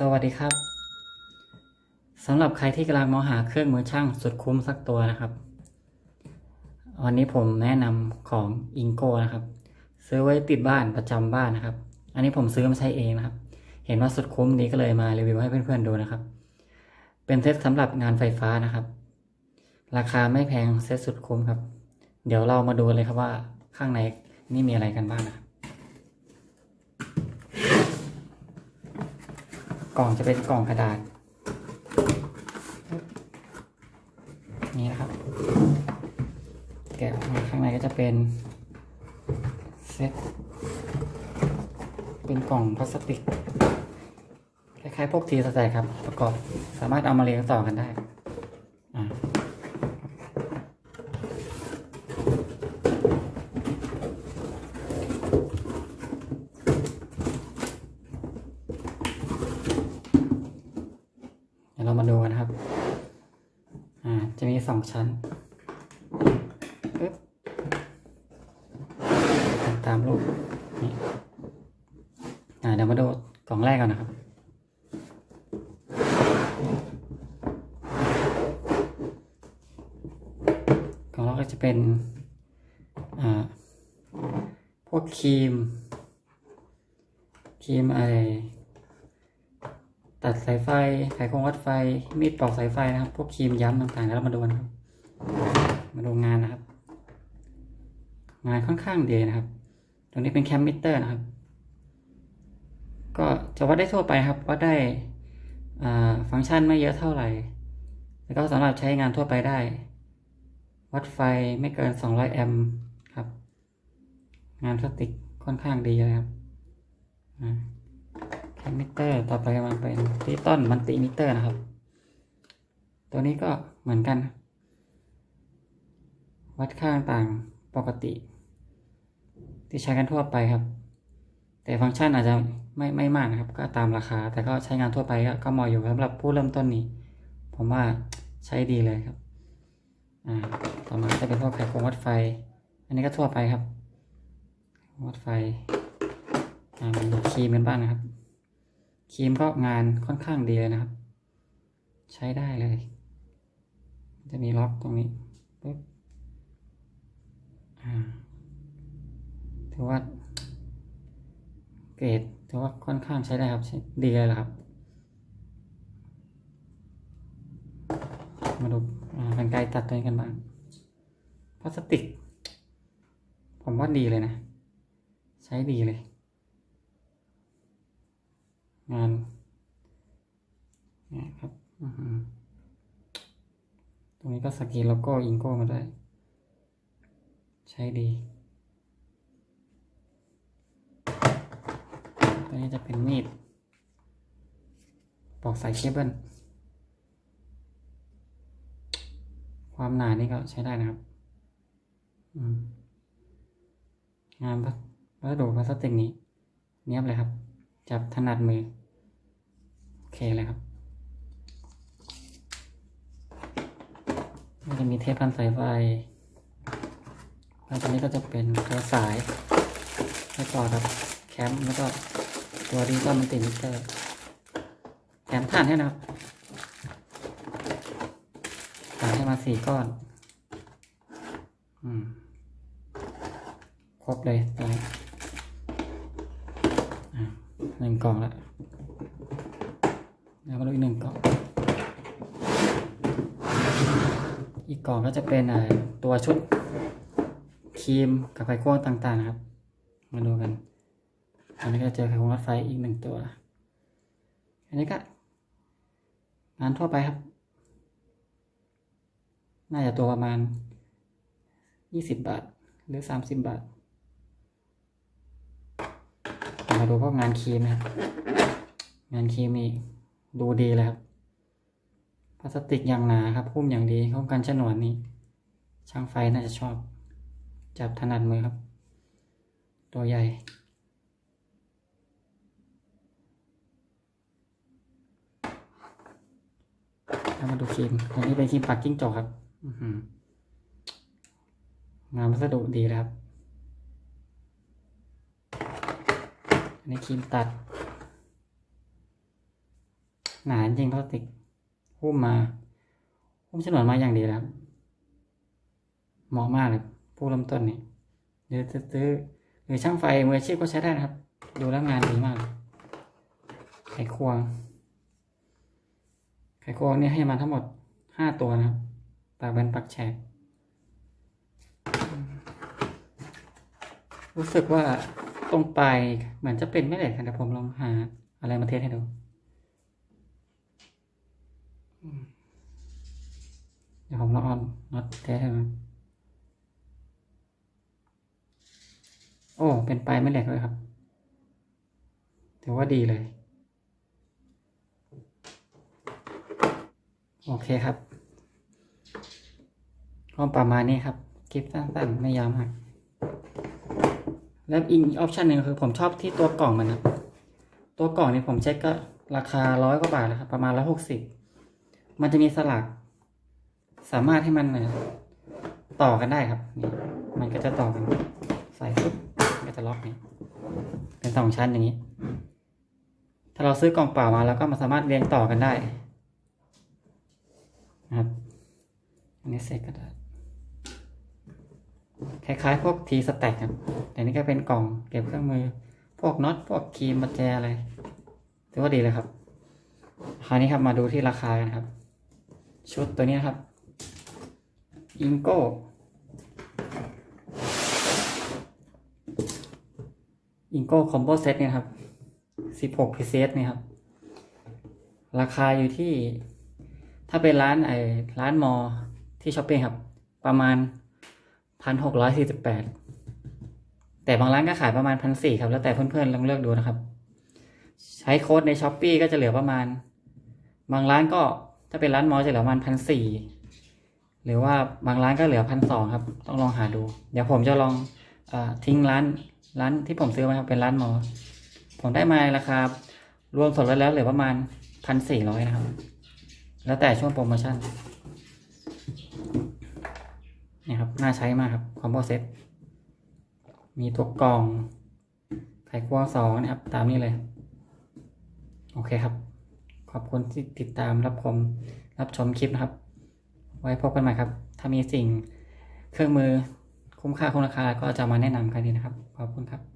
สวัสดีครับสำหรับใครที่กำลังมองหาเครื่องมือช่างสุดคุ้มสักตัวนะครับ วันนี้ผมแนะนำของอิงโกนะครับ ซื้อไว้ติดบ้านประจำบ้านนะครับ อันนี้ผมซื้อมาใช้เองนะครับ เห็นว่าสุดคุ้มดีก็เลยมารีวิวให้เพื่อนๆดูนะครับ เป็นเซตสำหรับงานไฟฟ้านะครับ ราคาไม่แพงเซตสุดคุ้มครับ เดี๋ยวเรามาดูเลยครับว่าข้างในนี่มีอะไรกันบ้างนะครับ กล่องจะเป็นกล่องกระดาษ นี่นะครับ แกะออกมาข้างในก็จะเป็นเซ็ตเป็นกล่องพลาสติก คล้ายๆพวกทีสแตกครับ ประกอบสามารถเอามาเรียงต่อกันได้อ่าเดี๋ยวเรา มาดูกันนะครับ อ่า จะมีสองชั้นปึ๊บตามรูปนี่อ่าเดี๋ยวมาดูกล่องแรกก่อนนะครับกล่องแรกก็จะเป็น อ่า พวกครีม ครีมอะไอ ตัดสายไฟไขควงวัดไฟ มีดปอกสายไฟนะครับ พวกครีมย้ำต่างๆ แล้วมาดูกันครับ มาดูงานนะครับ งานค่อนข้างดีนะครับ ตรงนี้เป็นแคมมิเตอร์นะครับ ก็จะวัดได้ทั่วไปครับ วัดได้ฟังก์ชันไม่เยอะเท่าไหร่ แล้วก็สำหรับใช้งานทั่วไปได้ วัดไฟไม่เกิน 200 แอมป์ครับ งานพลาสติกค่อนข้างดีเลยครับอ่าแค มมิเตอร์ ต่อไปมันเป็นดิจิตอลมัลติมิเตอร์นะครับ ตัวนี้ก็เหมือนกัน วัดค่าต่างปกติ ที่ใช้กันทั่วไปครับ แต่ฟังก์ชันอาจจะไม่ไม่มากนะครับ ก็ตามราคา แต่ก็ใช้งานทั่วไปก็ก็เหมาะอยู่สำหรับผู้เริ่มต้นนี้ ผมว่าใช้ดีเลยครับอ่าต่อมาจะเป็นพวกไขควงวัดไฟ อันนี้ก็ทั่วไปครับ วัดไฟอ่ามาดูครีมกันบ้างนะครับ ครีมก็งานค่อนข้างดีเลยนะครับ ใช้ได้เลย จะมีล็อกตรงนี้ปึ๊บถือว่า เกรดถือว่าค่อนข้างใช้ได้ครับใช้ดีเลยละครับ มาดูอ่ากันไกรตัดตัวนี้กันบ้างพลาสติก ผมว่าดีเลยนะ ใช้ดีเลย งานเนี่ยครับตรงนี้ก็สกรีนโลโก้อิงโก้มาได้ ใช้ดีตัวนี้จะเป็นมีดปอกสายเคเบิลความหนานี่ก็ใช้ได้นะครับงานวัสดุพลาสติกนี้ เนียบเลยครับ จับถนัดมือ เคเลยครับก็จะมีเทปพันสายไฟแล้วตรงนี้ก็จะเป็นตัวสายแล้วต่อครับแคมป์แล้วก็ตัวดีก็มันติดมิเตอร์แถมถ่านให้นะครับถ่านให้มาสี่ก้อน อืม ครบเลยตรงนี้อ่าหนึ่งกล่องละ แล้วมาดูอีกหนึ่งกล่อง อีกกล่องก็จะเป็นตัวชุดครีมกับไขควงต่างๆนะครับ มาดูกัน อันนี้ก็เจอไขควงรถไฟอีกหนึ่งตัว อันนี้ก็งานทั่วไปครับ น่าจะตัวประมาณยี่สิบบาท หรือสามสิบบาท มาดูพวกงานครีมนะครับ งานครีมนี่ ดูดีเลยครับพลาสติกอย่างหนาครับพุ่มอย่างดีป้องกันฉนวนนี่ช่างไฟน่าจะชอบ จับถนัดมือครับ ตัวใหญ่ แล้วมาดูครีมอันนี้เป็นครีมปักกิ้งจอกครับงานวัสดุดีเลยครับ อันนี้ครีมตัด หนาจริงพลาสติกหุ้มมาหุ้มฉนวนมาอย่างดีแล้วครับเหมาะมากเลยผู้เริ่มต้นเนี่ยหรือซื้อหรือช่างไฟมืออาชีพก็ใช้ได้นะครับ ดูแล้วงานดีมากไขควง ไขควงนี่ให้มาทั้งหมดห้าตัวนะครับปากแบนปากแฉกรู้สึกว่าตรงปลายเหมือนจะเป็นไม่เหล็กแต่ผมลองหาอะไรมาเทสให้ดู อืมเดี๋ยวผมลองเอาน็อตเทสให้ดูโอ้ เป็นปลายไม่เหลกเลยครับ ถือว่าดีเลย โอเคครับก็ประมาณนี้ครับคลิปสั้นๆไม่ยาวมากแล้วอีกออปชันหนึ่งคือผมชอบที่ตัวกล่องมันครับ ตัวกล่องนี่ผมเช็คก็ราคาร้อยกว่าบาทแล้วครับ ประมาณร้อยหกสิบ มันจะมีสลัก สามารถให้มันเนี่ยต่อกันได้ครับนี่มันก็จะต่อกันใส่ปุ๊บก็จะล็อกนี่เป็นสองชั้นอย่างนี้ ถ้าเราซื้อกล่องเปล่ามาแล้วก็มาสามารถเรียงต่อกันได้นะครับอันนี้เสร็จก็ได้คล้ายๆ พวกทีสแต็กครับแต่นี่ก็เป็นกล่องเก็บเครื่องมือ พวกน็อตพวกครีมประแจอะไรถือว่าดีเลยครับ คราวนี้ครับมาดูที่ราคากันครับ ชุดตัวนี้ครับ อิงโก้อิงโก้คอมโบเซตเนี่ยครับสิบหกพิเศษเนี่ยครับ ราคาอยู่ที่ ถ้าเป็นร้านไอ้ร้านมอที่ช้อปปิ้งครับ ประมาณพันหกร้อยสี่สิบแปดแต่บางร้านก็ขายประมาณพันสี่ครับ แล้วแต่เพื่อนๆลองเลือกดูนะครับ ใช้โค้ดในช้อปปีก็จะเหลือประมาณ บางร้านก็ ถ้าเป็นร้านมอจะเหลือประมาณพันสี่หรือว่าบางร้านก็เหลือพันสองครับ ต้องลองหาดู เดี๋ยวผมจะลองอทิ้งร้านร้านที่ผมซื้อมาครับเป็นร้านมอ ผมได้มาราคารวมส่วนลดแล้วเหลือประมาณพันสี่ร้อยนะครับ แล้วแต่ช่วงโปรโมชั่นนี่ครับ น่าใช้มากครับคอมโบเซ็ตมีตัวกล่องไขควงสองนะครับ ตามนี้เลย โอเคครับ อบคุณที่ติดตามรับชมรับชมคลิปนะครับ ไว้พบกันใหม่ครับ ถ้ามีสิ่งเครื่องมือคุ้มค่าคุ้มราคาก็จะมาแนะนำกันดีนะครับ ขอบคุณครับ